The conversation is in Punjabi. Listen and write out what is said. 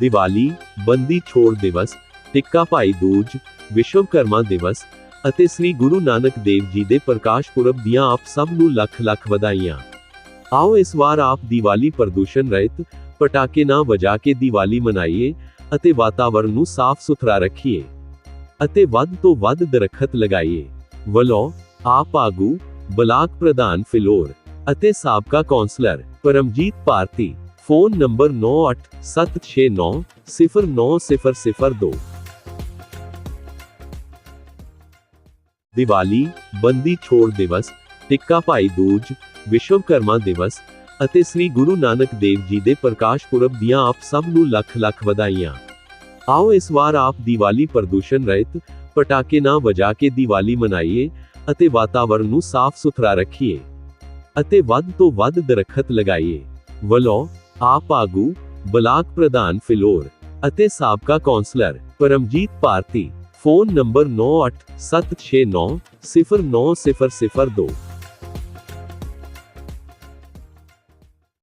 ਦੀਵਾਲੀ, ਬੰਦੀ ਛੋੜ ਦਿਵਸ, ਟਿੱਕਾ ਭਾਈ ਦੂਜ ਵਿਸ਼ਵਕਰਮਾ ਦਿਵਸ ਅਤੇ ਸ੍ਰੀ ਗੁਰੂ ਨਾਨਕ ਦੇਵ ਜੀ ਦੇ ਪ੍ਰਕਾਸ਼ ਪੁਰਬ ਦੀਆਂ ਆਪ ਸਭ ਨੂੰ ਲੱਖ ਲੱਖ ਵਧਾਈਆਂ। ਆਓ ਇਸ ਵਾਰ ਆਪ ਦੀਵਾਲੀ ਪ੍ਰਦੂਸ਼ਣ ਰਹਿਤ, ਪਟਾਕੇ ਨਾ ਵਜਾ ਕੇ ਦੀਵਾਲੀ ਮਨਾਈਏ ਅਤੇ ਵਾਤਾਵਰਣ ਨੂੰ ਸਾਫ਼ ਸੁਥਰਾ ਰੱਖੀਏ ਅਤੇ ਵੱਧ ਤੋਂ ਵੱਧ ਦਰਖਤ ਲਗਾਈਏ। ਵੱਲੋਂ ਆਪ ਆਗੂ, ਬਲਾਕ ਪ੍ਰਧਾਨ ਫਿਲੌਰ ਅਤੇ ਸਾਬਕਾ councillor Paramjit Bharti phone number 9876909002 Diwali, Bandi Chhor Divas, ਟਿੱਕਾ ਭਾਈ ਦੂਜ ਵਿਸ਼ਵਕਰਮਾ ਦਿਵਸ ਅਤੇ ਸ੍ਰੀ ਗੁਰੂ ਨਾਨਕ ਦੇਵ ਜੀ ਦੇ ਪ੍ਰਕਾਸ਼ ਪੁਰਬ ਦੀਆਂ ਆਪ ਸਭ ਨੂੰ ਲੱਖ ਲੱਖ ਵਧਾਈਆਂ। ਆਓ ਇਸ ਵਾਰ ਆਪ ਦੀਵਾਲੀ ਪ੍ਰਦੂਸ਼ਣ ਰਹਿਤ, ਪਟਾਕੇ ਨਾ ਵਜਾ ਕੇ ਦੀਵਾਲੀ ਮਨਾਈਏ ਅਤੇ ਵਾਤਾਵਰਣ ਨੂੰ ਸਾਫ਼ ਸੁਥਰਾ ਰੱਖੀਏ ਅਤੇ ਵੱਧ ਤੋਂ ਵੱਧ ਦਰਖਤ ਲਗਾਈਏ। ਵੱਲੋਂ ਆਪ ਆਗੂ ਬਲਾਕ ਪ੍ਰਧਾਨ ਫਿਲੌਰ ਅਤੇ ਸਾਬਕਾ councillor Paramjit Bharti. Phone number 9876909002